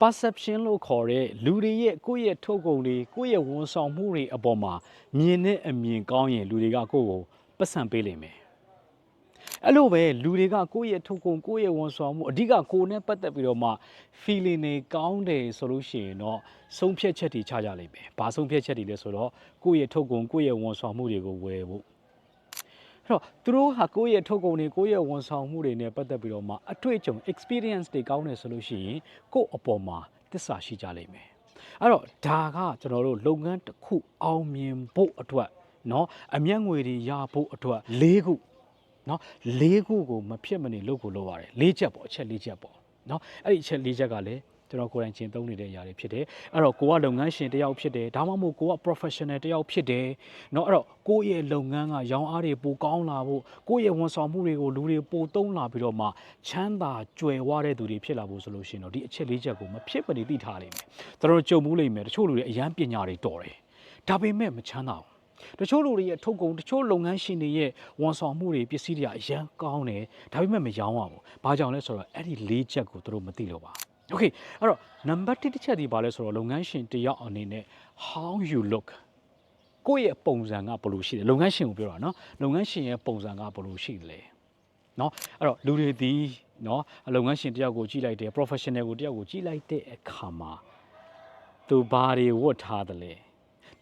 perception လို့ခေါ်တဲ့လူတွေရဲ့ကိုယ့်ရဲ့ထုတ်ကုန်တွေကိုယ့်ရဲ့ဝန်ဆောင်မှုတွေအပေါ်မှာမြင်တဲ့အမြင်ကောင်းရင်လူတွေကကိုယ့်ကိုပတ်စံပေးလိမ့်မယ်အဲ့လိုပဲလူတွေကကိုယ့်ရဲ့ထုတ်ကုန်ကိုယ့်ရဲ့ဝန်ဆောင်မှုအဓိကကိုယ်နဲ့ပတ်သက်ပြီးတော့မှ feeling တွေကောင်းတယ်ဆိုလို့ရှိရင်တော့ဆုံးဖြတ်ချက်တွေချကြလိမ့်မယ်။ဘာဆုံးဖြတ်ချက်တွေလဲဆိုတော့ကိုယ့်ရဲ့ထုတ်ကုန်ကိုယ့်ရဲ့ဝန်ဆောင်မှုတွေကိုဝယ်ဖို့အဲ့ တော့သူတို့ဟာကိုယ့်ရဲ့ထုတ်ကုန်တွေကိုယ့်ရဲ့ဝန်ဆောင်မှုတွေနဲ့ပတ်သက်ပြီးတော့မှအတွေ့အကြုံ experience တွေကောင်းတယ်ဆိုလို့ရှိရင်ကိုယ့်အပေါ်မှာသစ္စာရှိကြလိမ့်မယ်။အဲ့တော့ဒါကကျွန်တော်တို့လုပ်ငန်းတစ်ခုအောင်မြင်ဖို့အတွက်เนาะအမျက်ငွေတွေရဖို့အတွက်၄ခုเนาะ၄ခုကိုမဖြစ်မနေလုပ်ကိုလုပ်ရတယ်၄ချက်ပေါ့အချက်၄ချက်ပေါ့เนาะအဲ့ဒီအချက်၄ချက်ကလည်း ကျွန်တော်ကိုယ်တိုင်ကျင့်သုံးနေတဲ့အရာတွေဖြစ်တယ်အဲ့တော့ကိုကလုပ်ငန်းရှင်တစ်ယောက်ဖြစ်တယ်ဒါမှမဟုတ်ကိုက professional တစ်ယောက်ဖြစ်တယ်เนาะအဲ့တော့ကိုယ့်ရဲ့လုပ်ငန်းကရောင်းအားတွေပိုကောင်းလာဖို့ကိုယ့်ရဲ့ဝန်ဆောင်မှုတွေကိုလူတွေပိုသုံးလာပြီးတော့မှချမ်းသာကြွယ်ဝတဲ့သူတွေဖြစ်လာဖို့ဆိုလို့ရှိရင်တော့ဒီအချက်၄ချက်ကိုမဖြစ်မနေသိထားလိမ့်မယ်ကျွန်တော်တို့ကြုံမှုလိမ့်မယ်တချို့လူတွေအရန်ပညာတွေတော်တယ်ဒါပေမဲ့မချမ်းသာဘူး တချို့လူတွေရဲ့ထုတ်ကုန်တချို့လုပ်ငန်းရှင်တွေရဲ့ဝန်ဆောင်မှုတွေပစ္စည်းတွေကအရန်ကောင်းတယ်ဒါပေမဲ့မရောင်းရဘူး။ဘာကြောင့်လဲဆိုတော့အဲ့ဒီ၄ချက်ကိုသူတို့မသိလို့ပါ။ Okay အဲ့တော့ number 1တစ်ချက်ဒီပါလဲဆိုတော့လုပ်ငန်းရှင်တစ်ယောက်အနေနဲ့ how you look ကိုယ့်ရဲ့ပုံစံကဘယ်လိုရှိလဲလုပ်ငန်းရှင်ကိုပြောတာနော်လုပ်ငန်းရှင်ရဲ့ပုံစံကဘယ်လိုရှိလဲနော်အဲ့တော့လူတွေဒီနော်လုပ်ငန်းရှင်တစ်ယောက်ကိုကြည့်လိုက်တယ် professional ကိုတစ်ယောက်ကိုကြည့်လိုက်တဲ့အခါမှာသူဘာတွေဝတ်ထားတယ်လဲ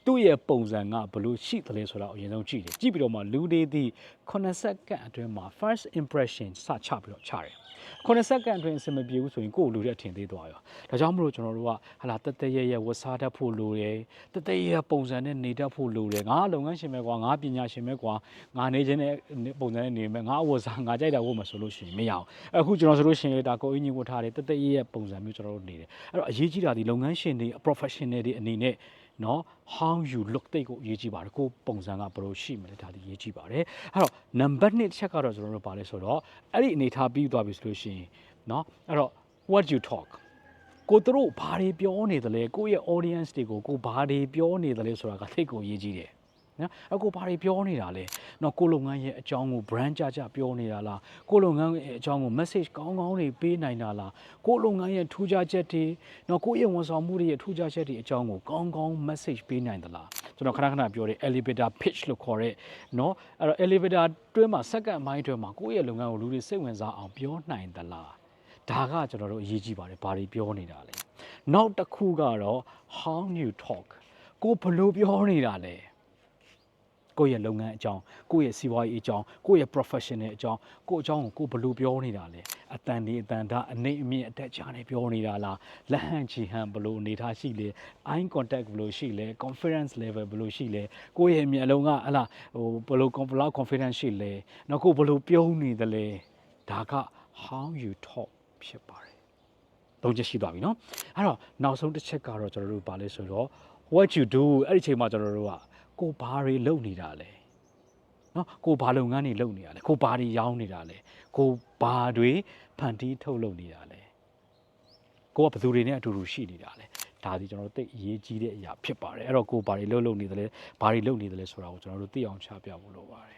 သူ့ရဲ့ပုံစံကဘယ်လိုရှိသလဲဆိုတော့အရင်ဆုံးကြည့်တယ်ကြည့်ပြီးတော့မှလူတွေဒီ9စက္ကန့်အတွင်းမှာ first impression စချပြီးတော့ချတယ် 9စက္ကန့်အတွင်းအဆင်မပြေဘူးဆိုရင်ကိုယ့်လူတွေအထင်သေးသွားရောဒါကြောင့်မလို့ကျွန်တော်တို့ကဟာလာတက်တက်ရဲရဲဝတ်စားတတ်ဖို့လိုတယ်တက်တက်ရဲရဲပုံစံနဲ့နေတတ်ဖို့လိုတယ်ငါလုပ်ငန်းရှင်ပဲကွာငါပညာရှင်ပဲကွာငါနေခြင်းနဲ့ပုံစံနဲ့နေမယ်ငါအဝတ်စားငါကြိုက်တာဝတ်မဆိုလို့ရှိရင်မရအောင်အခုကျွန်တော်ဆိုလို့ရှိရင်ဒါကိုအင်းကြီးဝတ်ထားတယ်တက်တက်ရဲရဲပုံစံမျိုးကျွန်တော်တို့နေတယ်အဲ့တော့အရေးကြီးတာဒီလုပ်ငန်းရှင်တွေ professional တွေအနေနဲ့ နော် how you look တိတ်ကိုအရေးကြီးပါတယ်ကိုပုံစံကဘယ်လိုရှိမလဲဒါဒီအရေးကြီးပါတယ်အဲ့တော့ number 1တစ်ချက်ကတော့ကျွန်တော်တို့ပါလဲဆိုတော့အဲ့ဒီအနေထားပြီးသွားပြီဆိုလို့ရှိရင်နော်အဲ့တော့ what you talk ကိုတို့ဘာတွေပြောနေသလဲကိုယ့်ရဲ့ audience တွေကိုကိုဘာတွေပြောနေသလဲဆိုတာကသိကိုအရေးကြီးတယ် နော်အခုဘာတွေပြောနေတာလဲနော်ကိုလုပ်ငန်းရဲ့အကြောင်းကို brand ကြကြပြောနေတာလားကိုလုပ်ငန်းရဲ့အကြောင်းကို message ကောင်းကောင်းတွေပေးနိုင်တာလားကိုလုပ်ငန်းရဲ့ထူးခြားချက်တွေနော်ကိုရဲ့ဝန်ဆောင်မှုတွေရဲ့ထူးခြားချက်တွေအကြောင်းကိုကောင်းကောင်း message ပေးနိုင်သလားကျွန်တော်ခဏခဏပြောတဲ့ elevator pitch လို့ခေါ်တဲ့နော်အဲ့တော့ elevator တွင်းမှာ second mind တွင်းမှာကိုယ့်ရဲ့လုပ်ငန်းကိုလူတွေစိတ်ဝင်စားအောင်ပြောနိုင်သလားဒါကကျွန်တော်တို့အရေးကြီးပါတယ်ဘာတွေပြောနေတာလဲနောက်တစ်ခုကတော့ how you talk ကိုဘယ်လိုပြောနေတာလဲ ကိုယ့်ရဲ့လုပ်ငန်းအကြောင်းကိုယ့်ရဲ့စီးပွားရေးအကြောင်းကိုယ့်ရဲ့ professional အကြောင်းကိုယ့်အကြောင်းကိုကိုယ်ဘယ်လိုပြောနေတာလဲအတန်ဒီအတန်ဒါအနေအမြင့်အတက်ချနဲ့ပြောနေတာလားလက်ဟန်ချီဟန်ဘယ်လိုအနေထားရှိလဲ eye contact ဘယ်လိုရှိလဲ confidence level ဘယ်လိုရှိလဲကိုယ့်ရဲ့မျက်လုံးကဟလာဟိုဘယ်လို bel လောက် confidence ရှိလဲနောက်ကိုယ်ဘယ်လိုပြောနေသလဲဒါက how you talk ဖြစ်ပါတယ် သုံးချက်ရှိသွားပြီเนาะအဲ့တော့နောက်ဆုံးတစ်ချက်ကတော့ကျွန်တော်တို့ဗာလဲဆိုတော့ what you do အဲ့ဒီအချိန်မှာကျွန်တော်တို့က ကိုဘာတွေလုပ်နေတာလဲနော်ကိုဘာလုပ်ငန်းတွေလုပ်နေတာလဲကိုဘာတွေရောင်းနေတာလဲကိုဘာတွေဖန်တီးထုတ်လုပ်နေတာလဲကိုကဘယ်သူတွေနဲ့အတူတူရှိနေတာလဲဒါဒီကျွန်တော်တို့သိအရေးကြီးတဲ့အရာဖြစ်ပါတယ်အဲ့တော့ကိုဘာတွေလုပ်လုပ်နေသလဲဘာတွေလုပ်နေသလဲဆိုတာကိုကျွန်တော်တို့သိအောင်ချပြဖို့လိုပါတယ်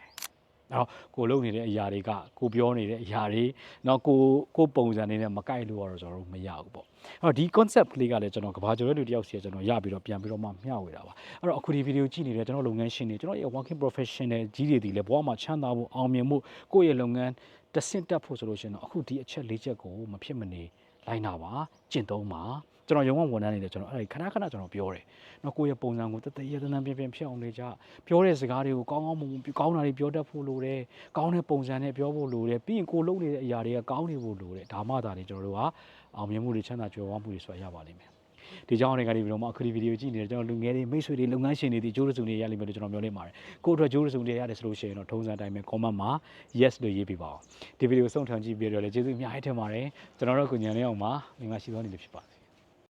နော်ကိုလုံနေတဲ့အရာတွေကကိုပြောနေတဲ့အရာတွေနော်ကိုကိုပုံစံနေနဲ့မကိုက်လို့ကတော့ကျွန်တော်တို့မရဘူးပေါ့အဲ့တော့ဒီ concept ကလေးကလည်းကျွန်တော်ကဘာကျော်တဲ့လူတစ်ယောက်စီကကျွန်တော်ရပြီးတော့ပြန်ပြီးတော့မှမျှဝေတာပါအဲ့တော့အခုဒီဗီဒီယိုကြည့်နေတဲ့ကျွန်တော်လုပ်ငန်းရှင်တွေကျွန်တော်ရဲ့ working professional ကြီးတွေဒီလည်းဘဝမှာချမ်းသာဖို့အောင်မြင်ဖို့ကိုယ့်ရဲ့လုပ်ငန်းတစ်ဆင့်တက်ဖို့ဆိုလို့ရှိရင်တော့အခုဒီအချက်၄ချက်ကိုမဖြစ်မနေလိုက်နာပါကျင့်သုံးပါ ကျွန်တော်ရုံးဝဝန်ထမ်းနေတယ်ကျွန်တော်အဲ့ဒါခဏခဏကျွန်တော်ပြောတယ်။နော်ကိုယ့်ရဲ့ပုံစံကိုတသက်ရတနံပြင်းပြင်းဖြစ်အောင်လေကြပြောတဲ့စကားတွေကိုကောင်းကောင်းမွန်မွန်ကောင်းတာတွေပြောတတ်ဖို့လိုတယ်။ကောင်းတဲ့ပုံစံနဲ့ပြောဖို့လိုတယ်။ပြီးရင်ကိုယ်လုပ်နေတဲ့အရာတွေကကောင်းနေဖို့လိုတယ်။ဒါမှသာလေကျွန်တော်တို့ကအောင်မြင်မှုတွေချမ်းသာကြွယ်ဝမှုတွေဆိုတာရပါလိမ့်မယ်။ဒီကြောင့်တွေကဒီဗီဒီယိုမှာအခုဒီဗီဒီယိုကြည့်နေတဲ့ကျွန်တော်လူငယ်တွေမိတ်ဆွေတွေလုပ်ငန်းရှင်တွေဒီဂျိုးရစုံတွေရလိမ့်မယ်လို့ကျွန်တော်ပြောနေပါတယ်။ကိုယ့်အတွက်ဂျိုးရစုံတွေရတယ်ဆိုလို့ရှိရင်တော့ထုံးစံတိုင်းပဲ comment မှာ yes လို့ရေးပြပါအောင်။ဒီဗီဒီယိုဆုံးထမ်းကြည့်ပြီးတော့လည်းကျေးဇူးအများကြီးတင်ပါတယ်။ကျွန်တော်တို့ကုညံလေးအောင်မှာမိမရှိသောနေလို့ဖြစ်ပါတယ်